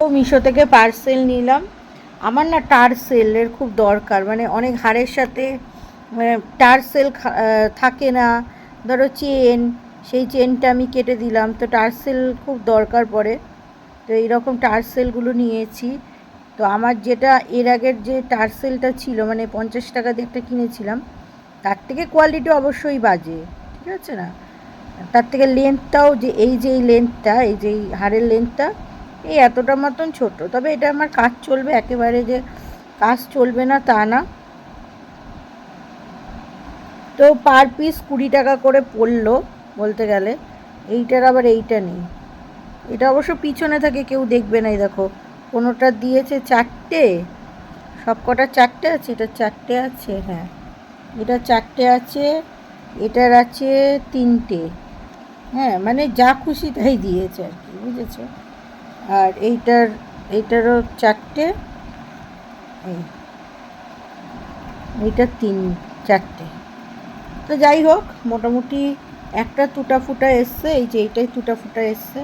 মিশো থেকে পার্সেল নিলাম। আমার না টার্সেলের খুব দরকার মানে অনেক হাড়ের সাথে টার্সেল থাকে না। ধরো চেন, সেই চেনটা আমি কেটে দিলাম, তো টার্সেল খুব দরকার পড়ে। তো এইরকম টার্সেলগুলো নিয়েছি। তো আমার যেটা, এর আগের যে টার্সেলটা ছিল মানে পঞ্চাশ টাকা দিয়ে একটা কিনেছিলাম, তার থেকে কোয়ালিটি অবশ্যই বাজে, ঠিক আছে না? তার থেকে লেন্থটাও যে, এই যে এই লেন্থটা এই যে এই হাড়ের লেন্থটা এই এতটা মতন ছোট, তবে এটা আমার কাজ চলবে একেবারে যে কাজ চলবে না তা না। তো পার পিস কুড়ি টাকা করে পড়ল বলতে গেলে, এইটার আবার এইটা নেই। এটা অবশ্য পিছনে থাকে, কেউ দেখবে না, এই দেখো, কোনোটা দিয়েছে চারটে, সব কটা চারটে আছে? এটা চারটে আছে হ্যাঁ। এটা চারটে আছে, এটার আছে তিনটে। হ্যাঁ মানে যা খুশি তাই দিয়েছে আর কি, বুঝেছ? আর এইটার, এইটারও চারটে। এই এইটার তিন, চারটে। তো যাই হোক, মোটামুটি একটা টুটা ফুটা এসছে, এই যে এইটাই টুটা ফুটা এসছে।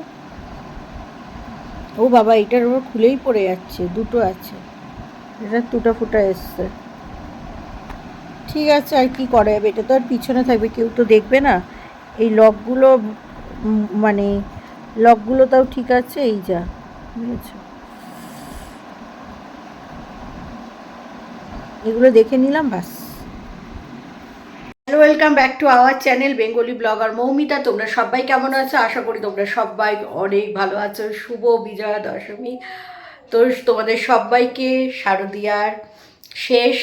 ও বাবা, এইটার ওপর খুলেই পড়ে যাচ্ছে, দুটো আছে। এটা টুটা ফুটা এসছে। ঠিক আছে, আর কি করা যাবে? এটা তো আর পিছনে থাকবে, কেউ তো দেখবে না। এই লকগুলো মানে লকগুলো তাও ঠিক আছে, এই যা, বুঝেছ? এগুলো দেখে নিলাম, বাস। Hello welcome back to our channel Bengali blogger Moumita. তোমরা সবাই কেমন আছো? আশা করি তোমরা সবাই অনেক ভালো আছো। শুভ বিজয়া দশমী। তো তোমাদের সবাইকে শারদীয়ার শেষ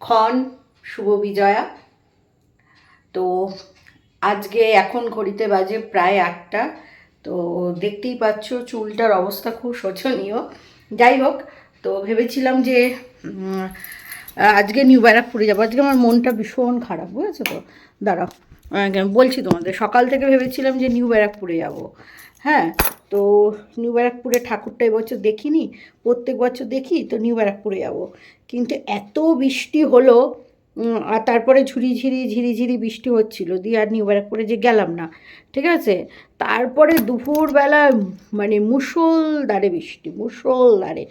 ক্ষণ শুভ বিজয়া। তো আজকে এখন ঘড়িতে বাজে প্রায় আটটা। তো দেখতেই পাচ্ছ চুলটার অবস্থা খুব শোচনীয়। যাই হোক, তো ভেবেছিলাম যে আজকে নিউ ব্যারাকপুরে যাব। আজকে আমার মনটা ভীষণ খারাপ, বুঝেছ তো? দাঁড়াও বলছি তোমাদের, সকাল থেকে ভেবেছিলাম যে নিউ ব্যারাকপুরে যাব। হ্যাঁ তো নিউ ব্যারাকপুরে ঠাকুরটা এবছর দেখিনি, প্রত্যেক বছর দেখি তো নিউ ব্যারাকপুরে যাব। কিন্তু এত বৃষ্টি হলো আর তারপরে ঝুরি ঝিরি ঝিরি ঝিরি বৃষ্টি হচ্ছিল, দিয়ে আর নিউ ব্যারাকপুরে যে গেলাম না, ঠিক আছে? তারপরে দুপুরবেলা মানে মুষলধারে বৃষ্টি মুষলধারে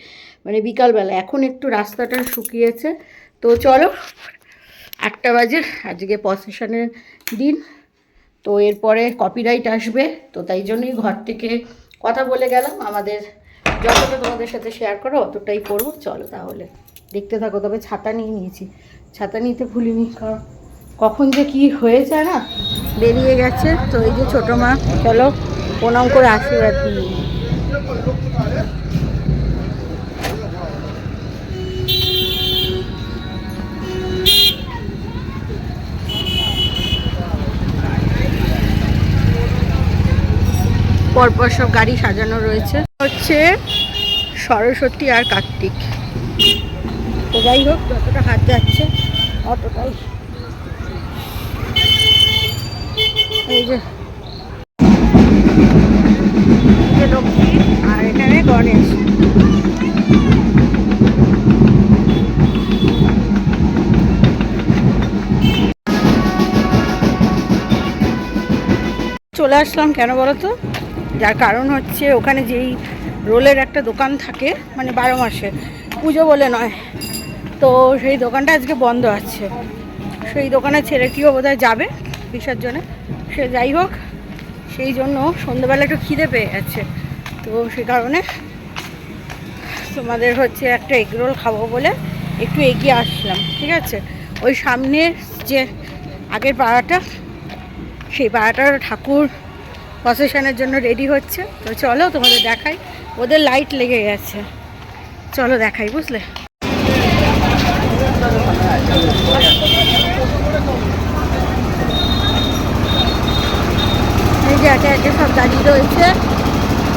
মানে বিকালবেলা। এখন একটু রাস্তাটা শুকিয়েছে, তো চলো, আটটা বাজে, আজকে পসেশনের দিন, তো এরপরে কপিরাইট আসবে, তো তাই জন্যই ঘর থেকে কথা বলে গেলাম। আমাদের যতটা তোমাদের সাথে শেয়ার করো, অতটাই করব। চলো তাহলে, দেখতে থাকো, তবে ছাতা নিয়ে নিয়েছি। ছাতা নিতে ভুলিনি, কারণ কখন যে কি হয়ে যায় না বেরিয়ে গেছে, তো এই যে ছোটো মা, চলো প্রণাম করে আশীর্বাদ দিয়ে নিই। পরপর সব গাড়ি সাজানো রয়েছে, হচ্ছে সরস্বতী আর কার্তিক তো যাই হোক, যতটা হাত যাচ্ছে, অতটাই। এই যে। আর এখানে গণেশ। চলে আসলাম কেন বলো তো? যার কারণ হচ্ছে ওখানে যেই রোলের একটা দোকান থাকে মানে বারো মাসে, পুজো বলে নয়। তো সেই দোকানটা আজকে বন্ধ আছে। সেই দোকানের ছেলেটিও বোধহয় যাবে বিসর্জনে। সে যাই হোক, সেই জন্য সন্ধ্যেবেলা একটু খিদে পেয়ে গেছে। তো সে কারণে তোমাদের হচ্ছে একটা এগরোল খাব বলে একটু এগিয়ে আসলাম ঠিক আছে? ওই সামনের যে আগের পাড়াটা, সেই পাড়াটার ঠাকুর প্রসেশনের জন্য রেডি হচ্ছে। তো চলো তোমাদের দেখাই। ওদের লাইট লেগে গেছে। চলো দেখাই, বুঝলে এই যে একে একে সব দাঁড়িয়ে রয়েছে।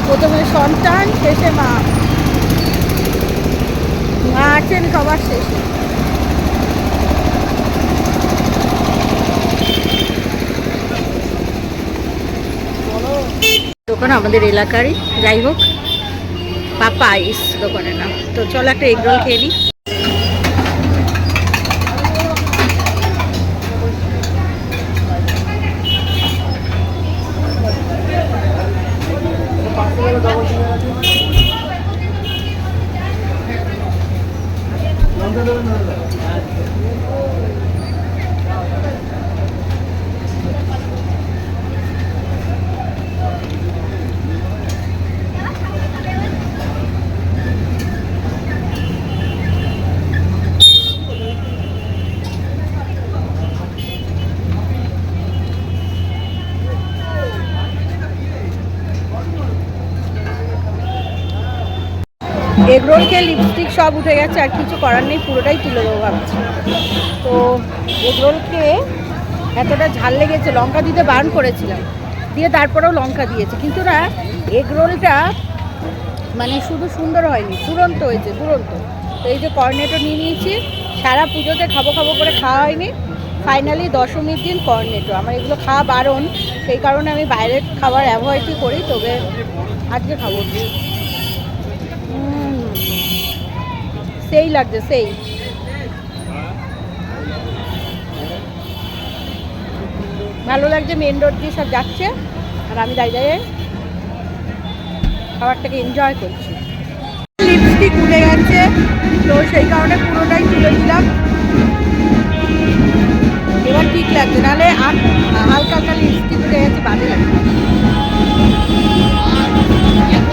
প্রথমে সন্তান, শেষে মা। মা আছেন সবার শেষে। দোকান আমাদের এলাকারই। যাই হোক, পাপা আইস দোকানের নাম তো চলো একটা এগরোল খেয়ে নিই। এগরোল খেয়ে লিপস্টিক সব উঠে গেছে, আর কিছু করার নেই, পুরোটাই তুলে দেবো ভাবছি। তো এগরোল খেয়ে এতটা ঝাল লেগেছে, লঙ্কা দিতে বারণ করেছিলাম। দিয়ে তারপরেও লঙ্কা দিয়েছে। কিন্তু না, এগরোলটা মানে শুধু সুন্দর হয়নি দুরন্ত হয়েছে দুরন্ত তো এই যে কর্নেটো নিয়ে নিয়েছি, সারা পুজোতে খাব খাব করে খাওয়া হয়নি। ফাইনালি দশমীর দিন কর্নেটো আমার এগুলো খাওয়া বারণ, সেই কারণে আমি বাইরের খাবার অ্যাভয়েডই করি, তবে আজকে খাব। সেই লাগছে, সেই। ভালো লাগছে মেন রোড দিয়ে সব যাচ্ছে, আর আমি দাঁড়িয়ে দাঁড়িয়ে খাবারটাকে এনজয় করছি। লিপস্টিক উঠে গেছে, তো সেই কারণে পুরোটাই তুলে দিলাম এবার ঠিক লাগছে, নাহলে আর হালকা হালকা লিপস্টিক উঠে গেছে, বাজে লাগছে।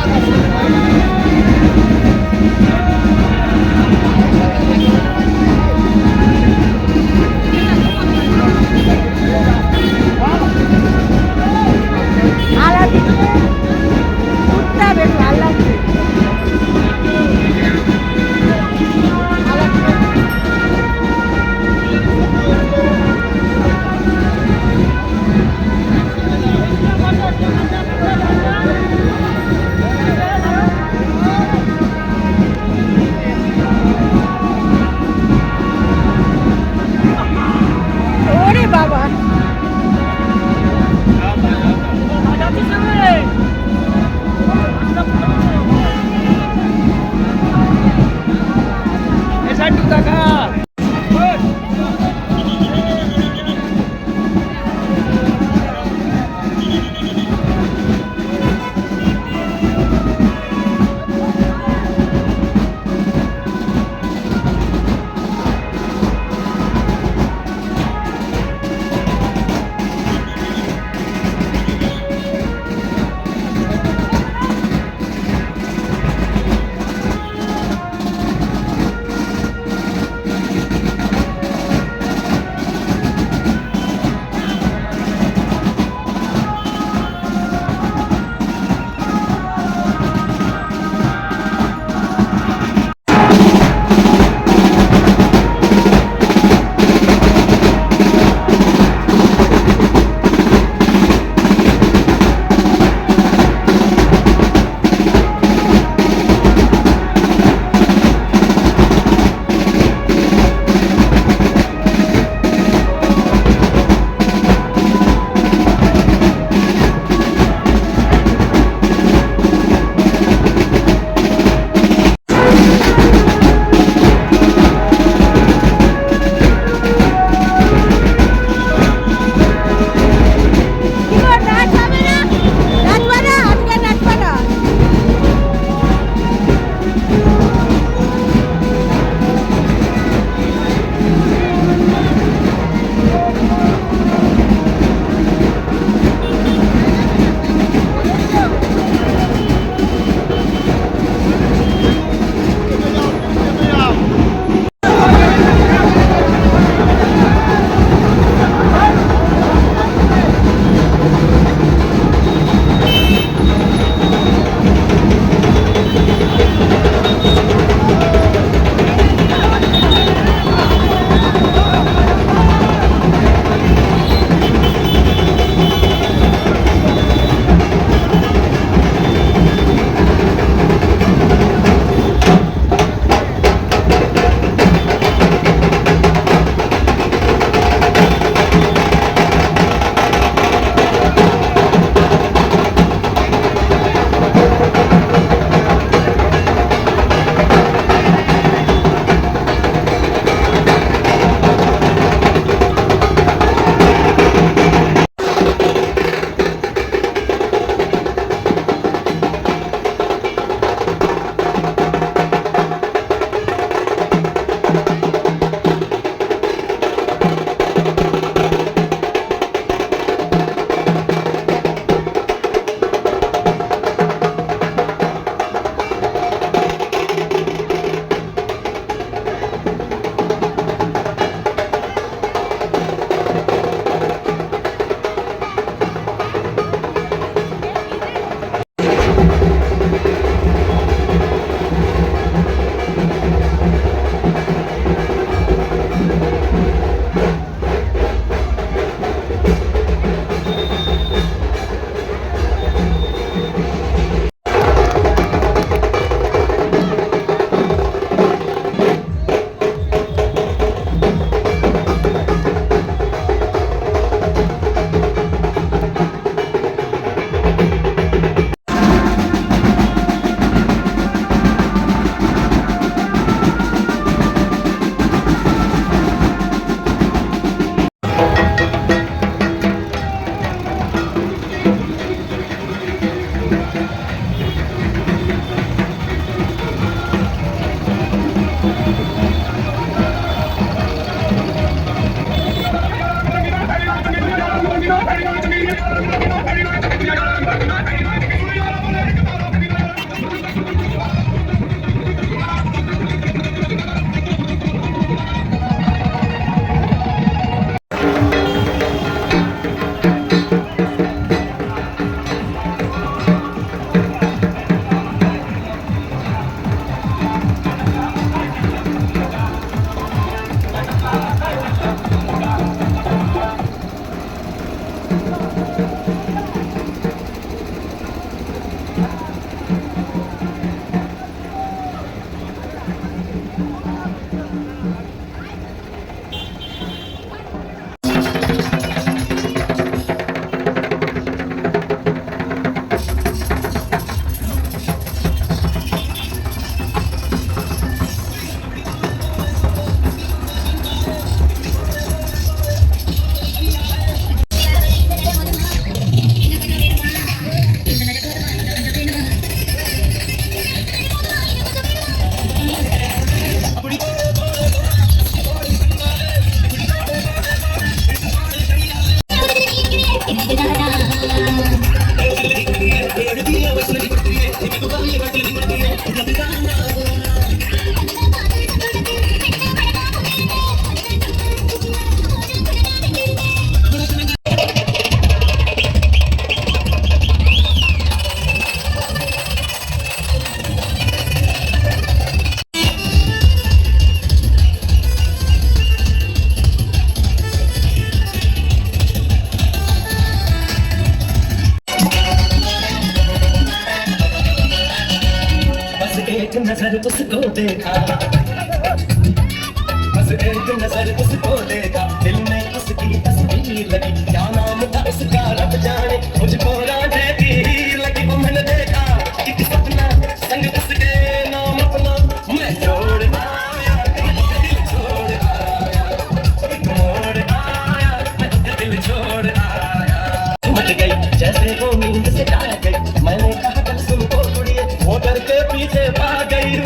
আলাদা なるとすごいか。वो डर के पीछे भाग गई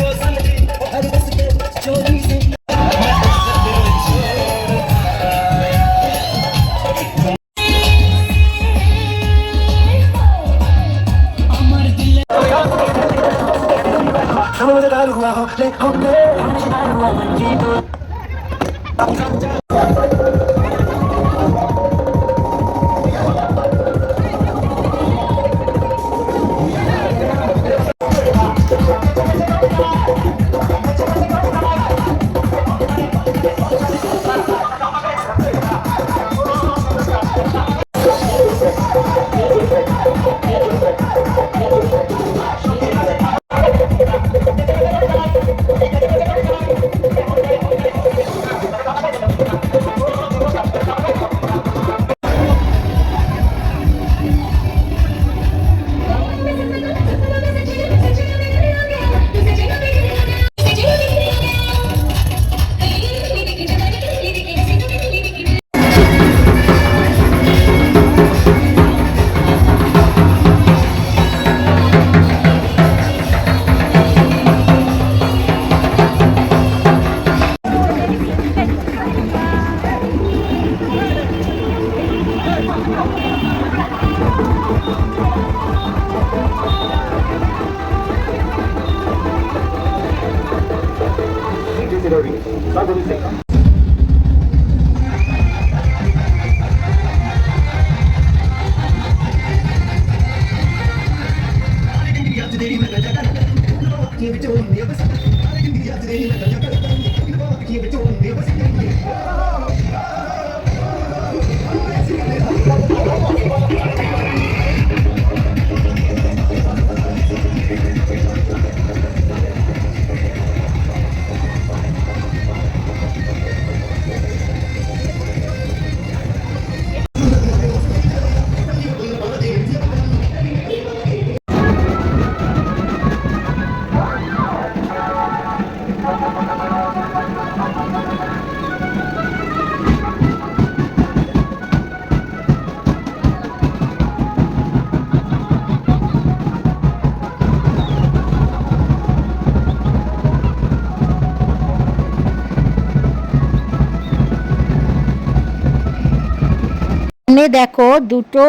সামনে দেখো দুটো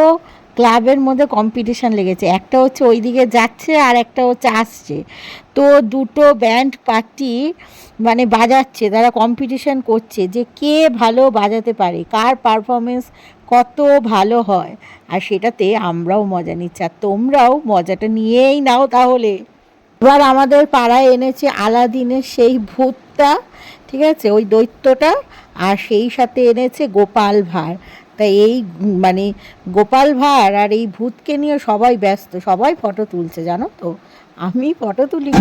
ক্লাবের মধ্যে কম্পিটিশন লেগেছে। একটা হচ্ছে ওইদিকে যাচ্ছে আর একটা হচ্ছে আসছে। তো দুটো ব্যান্ড পার্টি মানে বাজাচ্ছে, তারা কম্পিটিশন করছে যে কে ভালো বাজাতে পারে, কার পারফরমেন্স কত ভালো হয়। আর সেটাতে আমরাও মজা নিচ্ছি। আর তোমরাও মজাটা নিয়েই নাও তাহলে। এবার আমাদের পাড়ায় এনেছে আলাদিনের সেই ভূতটা, ঠিক আছে? ওই দৈত্যটা। আর সেই সাথে এনেছে গোপাল ভাঁড়। তা এই মানে গোপাল ভাঁড় আর এই ভূতকে নিয়ে সবাই ব্যস্ত, সবাই ফটো তুলছে, জানো তো? আমি ফটো তুলি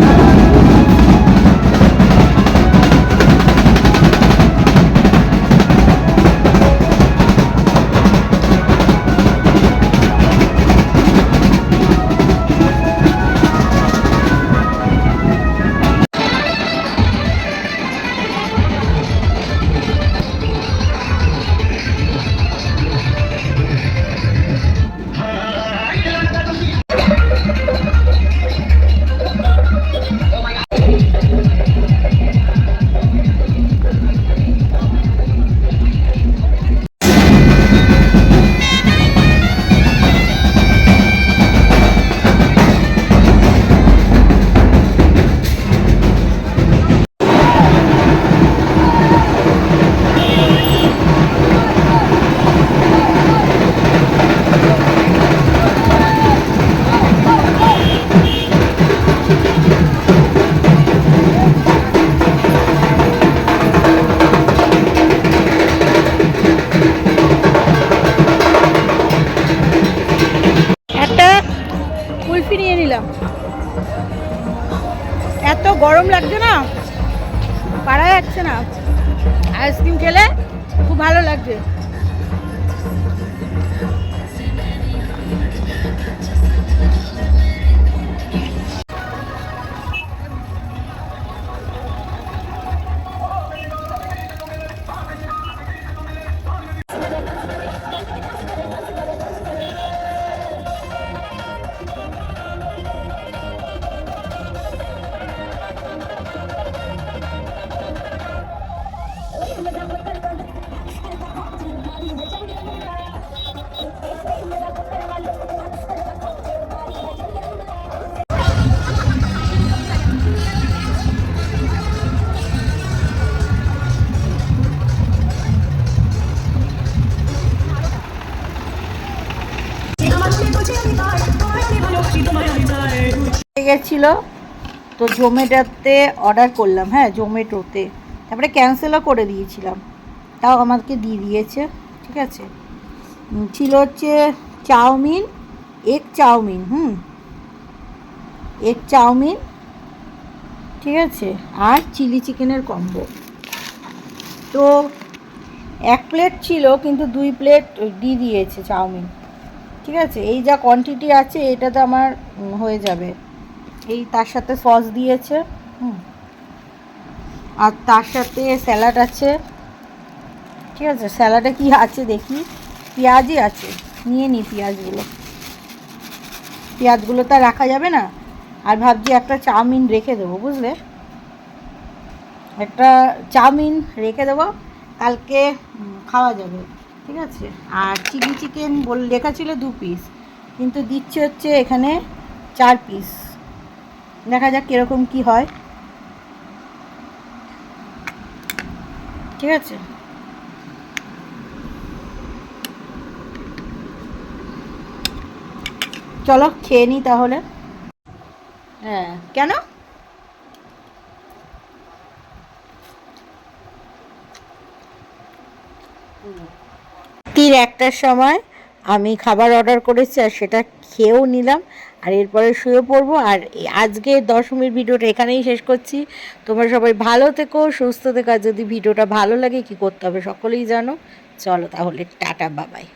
না আইসক্রিম খেলে খুব ভালো লাগছে গেছিল, তো জোম্যাটোতে অর্ডার করলাম হ্যাঁ জোম্যাটোতে। তারপরে ক্যান্সেলও করে দিয়েছিলাম। তাও আমাকে দিয়ে দিয়েছে, ঠিক আছে? ছিল হচ্ছে চাউমিন এগ চাউমিন, হুম? এগ চাউমিন, ঠিক আছে? আর চিলি চিকেনের কম্বো তো এক প্লেট ছিল, কিন্তু দুই প্লেট দিয়ে দিয়েছে চাউমিন। ঠিক আছে? এই যা কোয়ান্টিটি আছে, এটাতে আমার হয়ে যাবে। এই তার সাথে সস দিয়েছে, হুম। আর তার সাথে স্যালাড আছে, ঠিক আছে? স্যালাডে কি আছে দেখি? পেঁয়াজই আছে, নিয়ে নিই পেঁয়াজগুলো। পেঁয়াজগুলো তো রাখা যাবে না। আর ভাবছি একটা চাউমিন রেখে দেবো, বুঝলে? একটা চাউমিন রেখে দেবো, কালকে খাওয়া যাবে, ঠিক আছে? আর চিলি চিকেন বল, লেখা ছিল দু পিস কিন্তু দিচ্ছে হচ্ছে এখানে চার পিস দেখা যাক কীরকম কি হয়। ঠিক আছে? চলো খেয়ে নিই তাহলে। হ্যাঁ। কেন? তীর একটার সময় আমি খাবার অর্ডার করেছি আর সেটা খেয়েও নিলাম। আর এরপরে শুয়ে পড়ব। আর আজকে দশমীর ভিডিওটা এখানেই শেষ করছি। তোমরা সবাই ভালো থেকো, সুস্থ থেকো। আর যদি ভিডিওটা ভালো লাগে, কি করতে হবে সকলেই জানো। চলো তাহলে, টাটা, বাবাই।